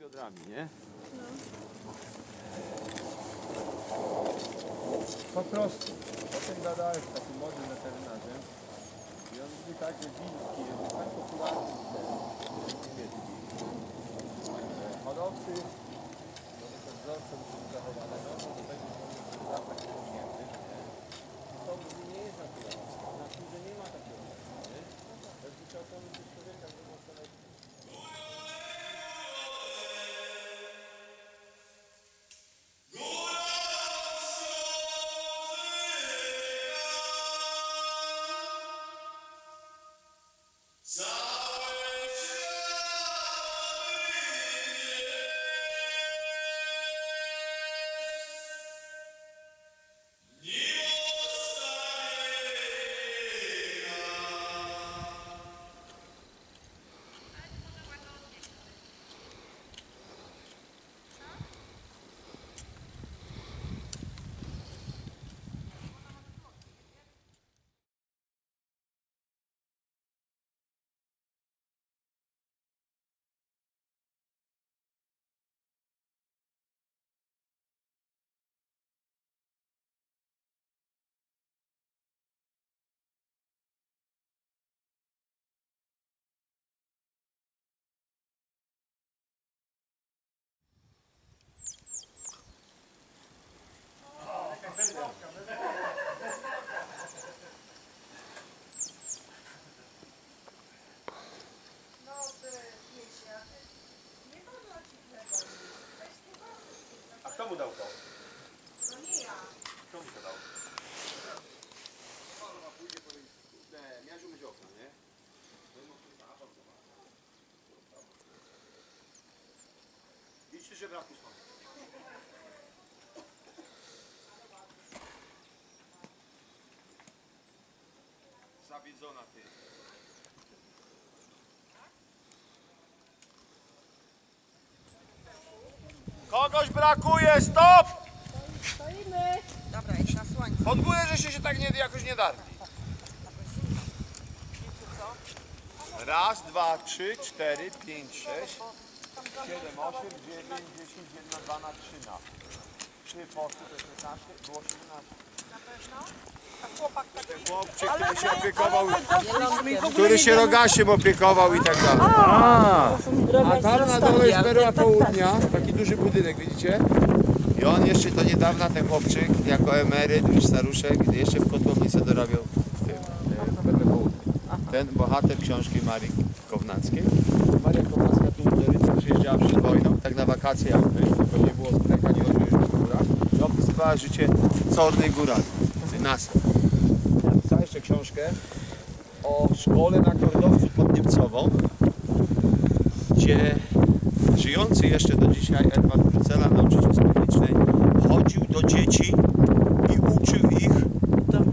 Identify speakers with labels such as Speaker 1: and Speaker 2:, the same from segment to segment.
Speaker 1: biodrami, nie?
Speaker 2: Po prostu. Potem gadałem z takim młodym weterynarzem i on mówi tak, że wilki jest tak popularny niemiecki. że Hodowcy, no to wzorce muszą zachowane, no to
Speaker 1: Idź ty się braku stąd. Zawiedzona ty. Kogoś brakuje, stop!
Speaker 3: Stoimy. Dobra, idź na słońce.
Speaker 1: Pod górę, żeście się tak nie, jakoś nie darli. Raz, dwa, trzy, cztery, pięć, sześć, siedem, osiem, dziewięć, dziesięć, jedna, dwa na trzy na. Trzy posty, to jest 16, było 17.
Speaker 3: Na pewno? A chłopak taki...
Speaker 1: Chłopczyk, który się opiekował, który się rogasiem opiekował i tak dalej. A tam na dole jest perła południa, taki duży budynek, widzicie? I on jeszcze do niedawna, ten chłopczyk, jako emeryt, już staruszek, jeszcze w kotłowni sobie dorabiał w tym, e, w Perle Południe. Ten bohater książki Marii Kownackiej. Przed wojną, tak na wakacje jakby, tylko nie było strajka, nie chodziło już po górach. I opisywała życie Cornej Górali, nas. Napisała jeszcze książkę o szkole na Kordowcu pod Niemcową, gdzie żyjący jeszcze do dzisiaj Edward Brucela, nauczyciel z publicznej, chodził do dzieci i uczył ich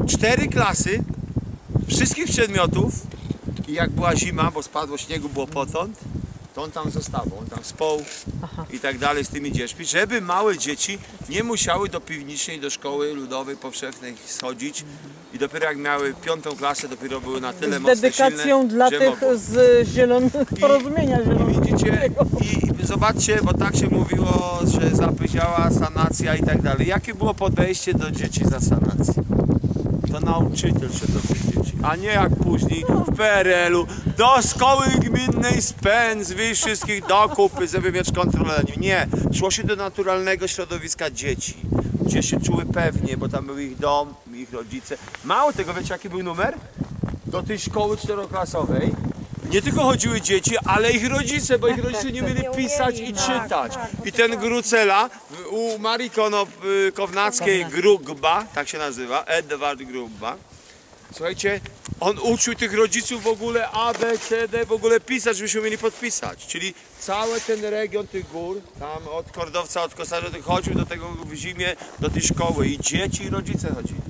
Speaker 1: cztery klasy wszystkich przedmiotów i jak była zima, bo spadło śniegu, było potąd, to on tam zostawał, on tam spał i tak dalej z tymi dziećmi, żeby małe dzieci nie musiały do piwnicznej, do szkoły ludowej, powszechnej schodzić i dopiero jak miały piątą klasę, dopiero były na tyle
Speaker 4: z
Speaker 1: mocne,
Speaker 4: dedykacją
Speaker 1: silne,
Speaker 4: dla tych z zielonego porozumienia zielonego.
Speaker 1: widzicie, i zobaczcie, bo tak się mówiło, że zapyziała sanacja i tak dalej. Jakie było podejście do dzieci za sanację? To nauczyciel się do tych dzieci, a nie jak później w PRL-u do szkoły gminnej spędz, wszystkich do kupy, żeby mieć kontrolę nad nim. Nie, szło się do naturalnego środowiska dzieci, gdzie się czuły pewnie, bo tam był ich dom, ich rodzice. Mało tego, wiecie jaki był numer? do tej szkoły czteroklasowej nie tylko chodziły dzieci, ale ich rodzice, bo ich rodzice nie umieli pisać i czytać. I ten Grucela u Marii y, Kownackiej Grugba, tak się nazywa, Edward Grugba. Słuchajcie, on uczył tych rodziców w ogóle A, B, C, D, w ogóle pisać, żebyśmy umieli podpisać. Czyli cały ten region tych gór, tam od Kordowca, od Kosarza, chodził do tego w zimie, do tej szkoły i dzieci i rodzice chodzili.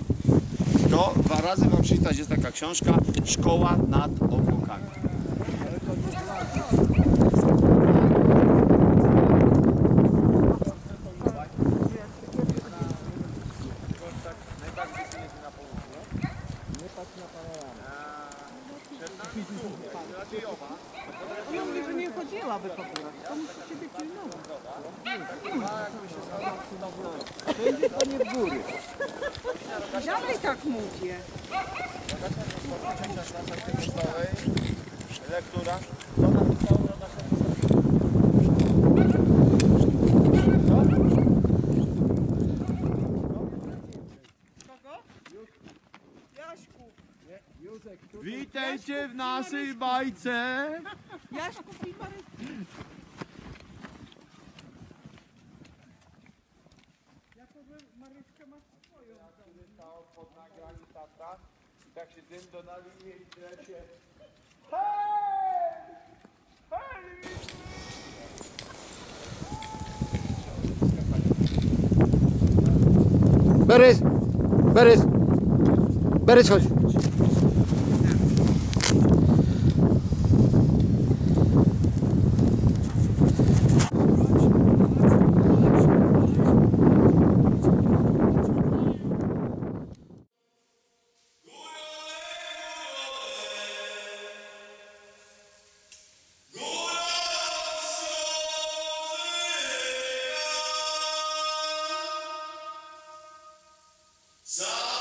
Speaker 1: To dwa razy wam przeczytać jest taka książka Szkoła nad obłokami.
Speaker 2: Nie patrz na panorama.
Speaker 3: Ona mówi, że nie chodziłaby po. To musi ciebie pilnować.
Speaker 1: Będzie panie w góry.
Speaker 3: Dalej tak mówię.
Speaker 5: Lektura.
Speaker 1: W naszej bajce.
Speaker 3: Jaśku i Marysia.
Speaker 1: Stał pod nagami tata i tak się dym do i lecie.
Speaker 4: Berys! Berys! Berys, chodź.
Speaker 6: Za